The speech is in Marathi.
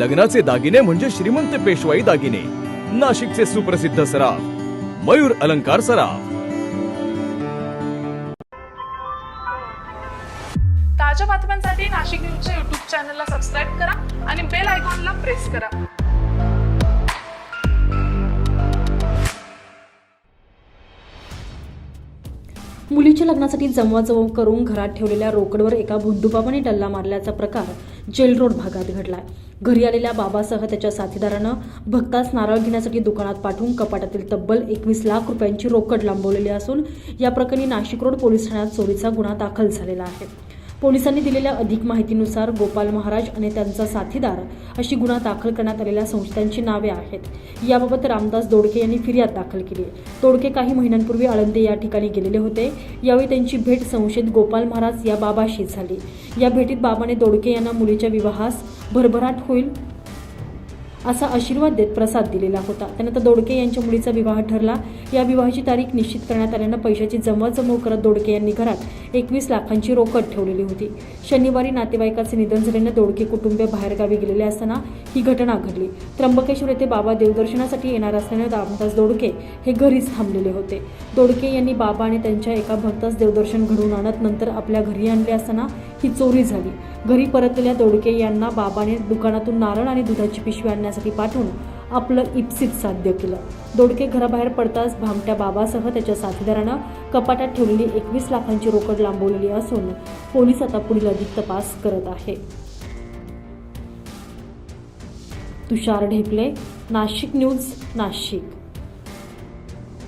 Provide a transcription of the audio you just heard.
लग्नाचे दागिने म्हणजे श्रीमंत पेशवाई दागिने. नाशिकचे सुप्रसिद्ध सराफ मयूर अलंकार सराफ. ताज्या बातम्यांसाठी नाशिक न्यूजच्या युट्यूब चॅनलला सबस्क्राईब करा आणि बेल आयकॉनला प्रेस करा. मुलीच्या लग्नासाठी जमवाजमव करून घरात ठेवलेल्या रोकडवर एका भुंदूबाबाने डल्ला मारल्याचा प्रकार जेल रोड भागात घडलाय. घरी आलेल्या बाबासह त्याच्या साथीदारानं भक्तास नारळ घेण्यासाठी दुकानात पाठवून कपाटातील तब्बल एकवीस लाख रुपयांची रोकड लांबवलेली असून या प्रकरणी नाशिक रोड पोलीस ठाण्यात चोरीचा गुन्हा दाखल झालेला आहे. पोलिसांनी दिलेल्या अधिक माहितीनुसार गोपाल महाराज आणि त्यांचा साथीदार अशी गुन्हा दाखल करण्यात आलेल्या संस्थांची नावे आहेत. याबाबत रामदास दोडके यांनी फिर्याद दाखल केली दोडके काही महिन्यांपूर्वी आळंदी या ठिकाणी गेलेले होते. यावेळी त्यांची भेट संशयित गोपाल महाराज या बाबाशी झाली. या भेटीत बाबाने दोडके यांना मुलीच्या विवाहास भरभराट होईल असा आशीर्वाद देत प्रसाद दिलेला होता. त्यानंतर दोडके यांच्या मुलीचा विवाह ठरला. या विवाहाची तारीख निश्चित करण्यात आल्यानं पैशाची जमवाजमव करत दोडके यांनी घरात एकवीस लाखांची रोकड ठेवलेली होती. शनिवारी नातेवाईकाचे निधन झाल्यानं दोडके कुटुंबीय बाहेरगावी गेलेले असताना ही घटना घडली. त्र्यंबकेश्वर येथे बाबा देवदर्शनासाठी येणार असल्यानं रामदास दोडके हे घरीच थांबलेले होते. दोडके यांनी बाबा आणि त्यांच्या एका भक्तास देवदर्शन घडवून आणत नंतर आपल्या घरी आणले असताना ही चोरी झाली. घरी परतलेल्या दोडके यांना बाबाने दुकानातून नारळ आणि दुधाची पिशवी आणण्यासाठी पाठवून आपलं इप्सित साध्य केलं. दोडके घराबाहेर पडताच भामट्या बाबासह त्याच्या साथीदारानं कपाटात ठेवलेली एकवीस लाखांची रोकड लांबवलेली असून पोलीस आता पुढील अधिक तपास करत आहे. तुषार ढेपले नाशिक न्यूज नाशिक.